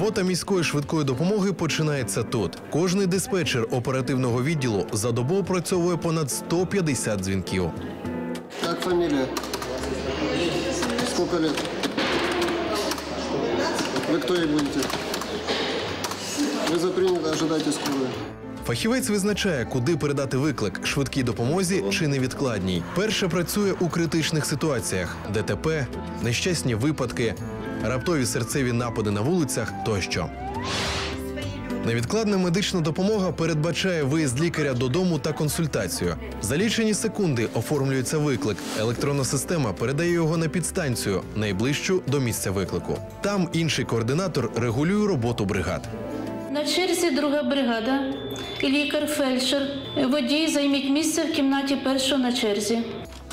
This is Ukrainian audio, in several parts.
Робота міської швидкої допомоги починається тут. Кожний диспетчер оперативного відділу за добу опрацьовує понад 150 дзвінків. Как фамилия? Сколько лет? Вы кто ей будете? Вы запринято, ожидайте скорую. Фахівець визначає, куди передати виклик швидкій допомозі чи невідкладній. Перше працює у критичних ситуаціях: ДТП, нещасні випадки, раптові серцеві напади на вулицях тощо. Невідкладна медична допомога передбачає виїзд лікаря додому та консультацію. За лічені секунди оформлюється виклик. Електронна система передає його на підстанцію, найближчу до місця виклику. Там інший координатор регулює роботу бригад. На черзі друга бригада, лікар-фельдшер, водій займіть місце в кімнаті першого на черзі.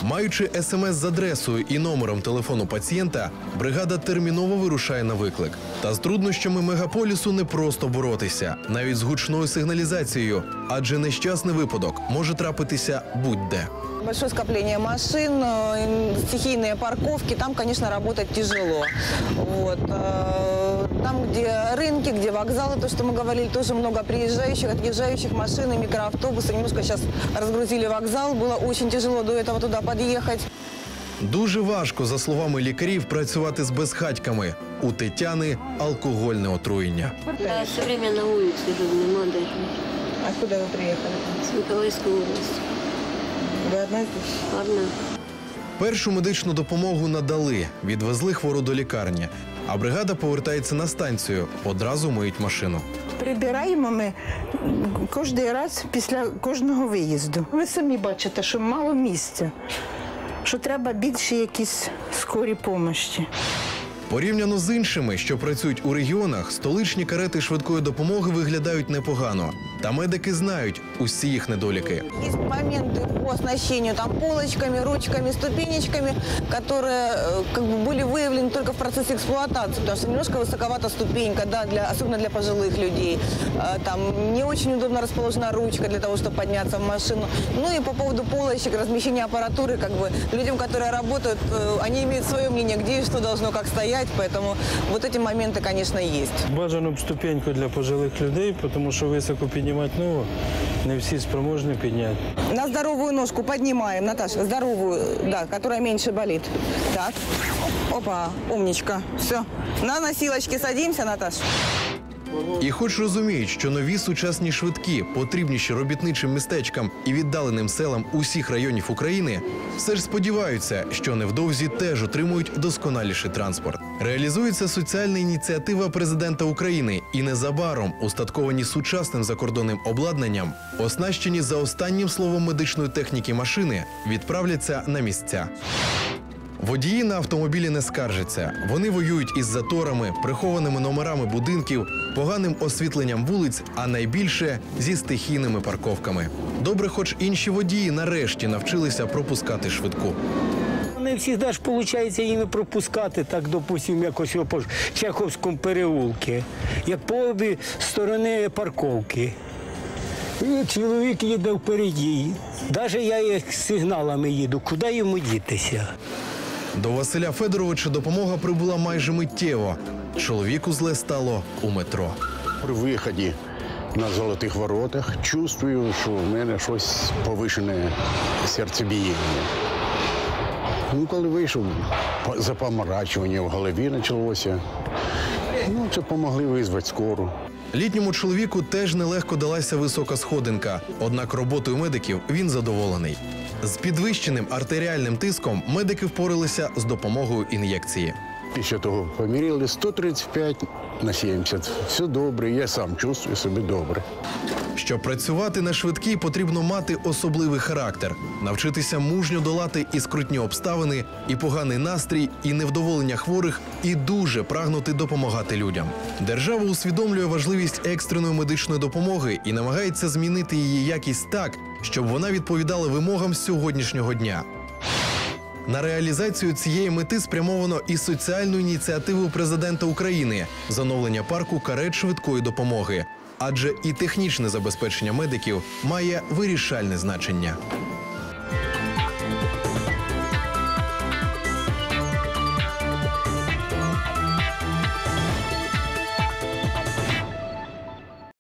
Маючи смс з адресою і номером телефону пацієнта, бригада терміново вирушає на виклик. Та з труднощами мегаполісу не просто боротися, навіть з гучною сигналізацією, адже нещасний випадок може трапитися будь-де. Большое скопление машин, э, стихийные парковки, там, конечно, работать тяжело. Вот. э, Там, где рынки, где вокзалы, то, что мы говорили, тоже много приезжающих, отъезжающих машин и микроавтобусы. Немножко сейчас разгрузили вокзал, было очень тяжело до этого туда подъехать. Дуже важко, за словами лікарів, працювати з безхатьками. У Тетяни алкогольне отруєння. Да, все время на улице живу, нема даже. Откуда вы приехали? С Миколаївської області. Одна здесь? Одна. Першу медичну допомогу надали, відвезли хвору до лікарні. А бригада повертається на станцію, одразу миють машину. Прибираємо ми кожен раз після кожного виїзду. Ви самі бачите, що мало місця, що треба більше якісь скорі помощі. Порівняно з іншими, що працюють у регіонах, столичні карети швидкої допомоги виглядають непогано. Та медики знають усі їх недоліки. Есть моменты по оснащению там полочками, ручками, ступенечками, которые э, как бы были выявлены только в процессе эксплуатации, потому что немножко высоковата ступенька, да, для, особенно для пожилых людей. Э, Там не очень удобно расположена ручка для того, чтобы подняться в машину. Ну и по поводу полочек, размещения аппаратуры, как бы людям, которые работают, э, они имеют свое мнение, где и что должно как стоять, поэтому вот эти моменты, конечно, есть. Бажано б ступеньку для пожилих людей, тому що високо піднімати ногу не всі спроможні підняти. На здоровую ножку поднимаем, Наташа, здоровую, да, которая меньше болит. Так. Опа, умничка. Все. На носилочки садимся, Наташа. І хоч розуміють, що нові сучасні швидкі потрібніші робітничим містечкам і віддаленим селам усіх районів України, все ж сподіваються, що невдовзі теж отримують досконаліший транспорт. Реалізується соціальна ініціатива президента України, і незабаром, устатковані сучасним закордонним обладнанням, оснащені за останнім словом медичної техніки машини, відправляться на місця. Водії на автомобілі не скаржаться. Вони воюють із заторами, прихованими номерами будинків, поганим освітленням вулиць, а найбільше зі стихійними парковками. Добре, хоч інші водії нарешті навчилися пропускати швидку. Не завжди ж виходить їм пропускати, так, допустимо, якось по Чеховському переулку, як по обі сторони парковки. І чоловік їде впереді. Навіть я їх сигналами їду, куди йому дітися? До Василя Федоровича допомога прибула майже миттєво. Чоловіку зле стало у метро. При виході на золотих воротах чувствую, що в мене щось повишене серцебіяння. Ну, коли вийшов, запомарачування в голові почалося. Ну, це допомогли визвати скору. Літньому чоловіку теж нелегко далася висока сходинка, однак роботою медиків він задоволений. З підвищеним артеріальним тиском медики впоралися з допомогою ін'єкції. Після того поміряли 135 на 70. Все добре, я сам чувствую себе добре. Щоб працювати на швидкій, потрібно мати особливий характер, навчитися мужньо долати і скрутні обставини, і поганий настрій, і невдоволення хворих, і дуже прагнути допомагати людям. Держава усвідомлює важливість екстреної медичної допомоги і намагається змінити її якість так, щоб вона відповідала вимогам сьогоднішнього дня. На реалізацію цієї мети спрямовано і соціальну ініціативу президента України зановлення парку карет швидкої допомоги. Адже і технічне забезпечення медиків має вирішальне значення.